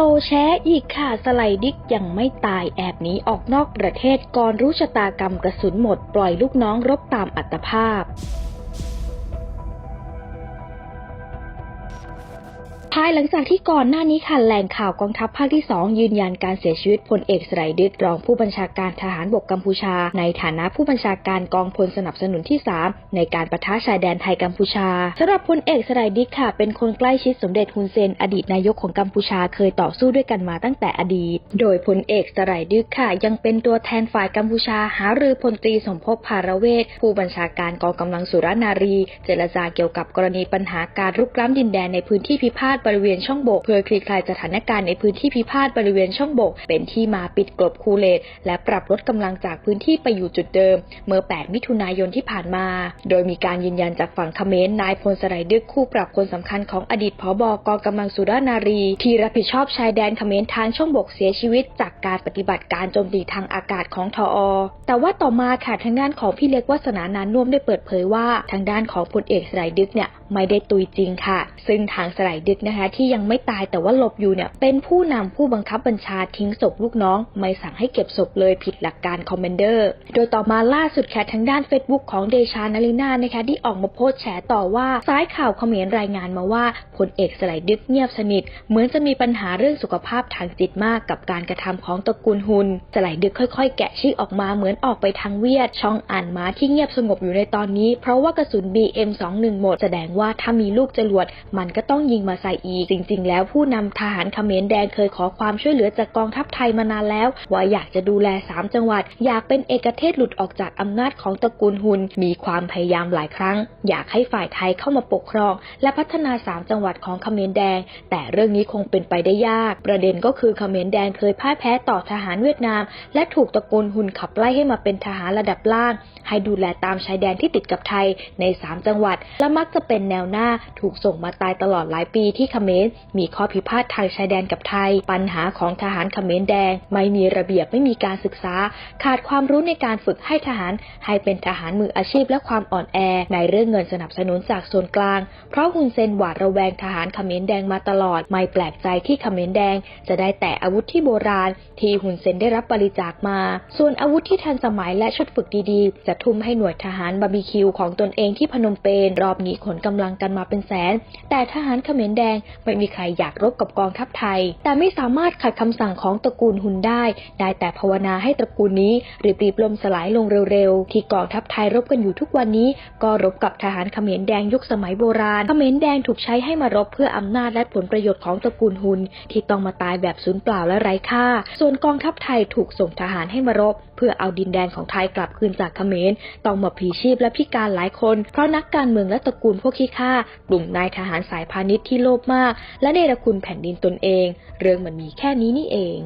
ซแชอีกค่ะสไลดิกยังไม่ตายแอบหนีออกนอกประเทศก่อนรู้ชะตากรรมกระสุนหมด ปล่อยลูกน้องรบตามอัตภาพ ภายหลังจากที่ก่อนหน้านี้ค่ะแหล่งข่าวกองทัพภาคที่ 2 ยืนยันการเสียชีวิตพลเอกสไลดึกรองผู้บัญชาการทหารบกกัมพูชา ในฐานะผู้บัญชาการกองพลสนับสนุนที่ 3 ในการประทะชายแดนไทยกัมพูชาสำหรับพลเอกสไลดิกค่ะ เป็นคนใกล้ชิดสมเด็จฮุนเซน อดีตนายกของกัมพูชาเคยต่อสู้ด้วยกันมาตั้งแต่อดีต โดยพลเอกสไลดึกค่ะ ยังเป็นตัวแทนฝ่ายกัมพูชาหารือพลตรีสมภพภารเวทผู้บัญชาการกองกำลังสุรนารี เจรจาเกี่ยวกับกรณีปัญหาการรุกล้ำดินแดนในพื้นที่พิพาทบริเวณช่องโบก เพื่อคลี่คลายสถานการณ์ในพื้นที่พิพาทบริเวณช่องโบก เป็นที่มาปิดกลบคูเลตและปรับลดกำลังจากพื้นที่ไปอยู่จุดเดิม เมื่อ 8 มิถุนายนที่ผ่านมา โดยมีการยืนยันจากฝั่งเขมรนายพลสไลดึกคู่ปรับคนสำคัญของอดีตผบกองกำลังสุรานารี ที่รับผิดชอบชายแดนเขมรทางช่องบกเสียชีวิต จากการปฏิบัติการโจมตีทางอากาศของทอ แต่ว่าต่อมาค่ะทางด้านของพี่เล็กวัฒนานานน่มได้เปิดเผยว่าทางด้านของพลเอกสไลดึกเนี่ยไม่ได้ตุยจริงค่ะ ซึ่งทางสไลดึกนะคะ ที่ยังไม่ตายแต่ว่าหลบอยู่เนี่ย เป็นผู้นำผู้บังคับบัญชาทิ้งศพลูกน้อง ไม่สั่งให้เก็บศพเลยผิดหลักการคอมเมนเดอร์ โดยต่อมาล่าสุดค่ะทางด้าน Facebook ของเดชานาลินานะคะที่ออกมาโพสต์แฉต่อว่าซ้ายข่าวเขมรรายงานมาว่าพลเอกสไลดึกเงียบสนิท เหมือนจะมีปัญหาเรื่องสุขภาพทางจิตมากกับการกระทำของตระกูลฮุนสไลดึกค่อย ๆ แกะชื่อออกมาเหมือนออกไปทางเวียดช่องอ่านม้าที่เงียบสงบอยู่ในตอนนี้ เพราะว่ากระสุน BM21 หมดแสดงว่าถ้ามีลูกจรวดมันก็ต้องยิงมาใส่อีก จริง ๆ แล้วผู้นำทหารเขมรแดงเคยขอความช่วยเหลือจากกองทัพไทยมานานแล้ว ว่าอยากจะดูแล 3 จังหวัด อยากเป็นเอกเทศหลุดออกจากอำนาจของตระกูลฮุน มีความพยายามหลายครั้ง อยากให้ฝ่ายไทยเข้ามาปกครอง และพัฒนา 3 จังหวัดของเขมรแดง แต่เรื่องนี้คงเป็นไปได้ยาก ประเด็นก็คือเขมรแดงเคยพ่ายแพ้ต่อทหารเวียดนาม และถูกตระกูลฮุนขับไล่ให้มาเป็นทหารระดับล่าง ให้ดูแลตามชายแดนที่ติดกับไทยใน 3 จังหวัด และมักจะเป็นแนวหน้าถูกส่งมาตายตลอดหลายปีที่เขมรมีข้อพิพาททางชายแดนกับไทย ปัญหาของทหารเขมรแดง ไม่มีระเบียบไม่มีการศึกษา ขาดความรู้ในการฝึกให้ทหาร ให้เป็นทหารมืออาชีพและความอ่อนแอ ในเรื่องเงินสนับสนุนจากส่วนกลาง เพราะฮุนเซนหวาดระแวงทหารเขมรแดงมาตลอด ไม่แปลกใจที่เขมรแดง จะได้แต่อาวุธที่โบราณ ที่ฮุนเซนได้รับบริจาคมา ส่วนอาวุธที่ทันสมัยและชุดฝึกดีๆ จะทุ่มให้หน่วยทหารบาร์บีคิวของตนเองที่พนมเปญรอบนี้ขนกำำลังกันมาเป็นแสน แต่ทหารเขมรแดงไม่มีใครอยากรบกับกองทัพไทย แต่ไม่สามารถขัดคำสั่งของตระกูลฮุนได้ ได้แต่ภาวนาให้ตระกูลนี้รีบๆล่มสลายลงเร็วๆ ที่กองทัพไทยรบกันอยู่ทุกวันนี้ ก็รบกับทหารเขมรแดงยุคสมัยโบราณ เขมรแดงถูกใช้ให้มารบเพื่ออำนาจและผลประโยชน์ของตระกูลฮุนที่ต้องมาตายแบบสูญเปล่าและไร้ค่า ส่วนกองทัพไทยถูกส่งทหารให้มารบ เพื่อเอาดินแดนของไทยกลับคืนจากเขมร ต้องมาพลีชีพและพิการหลายคน เพราะนักการเมืองและตระกูลพวกขีข้ากลุ่มนายทหารสายพาณิชย์ที่โลภมาก และเนรคุณแผ่นดินตนเอง เรื่องมันมีแค่นี้นี่เอง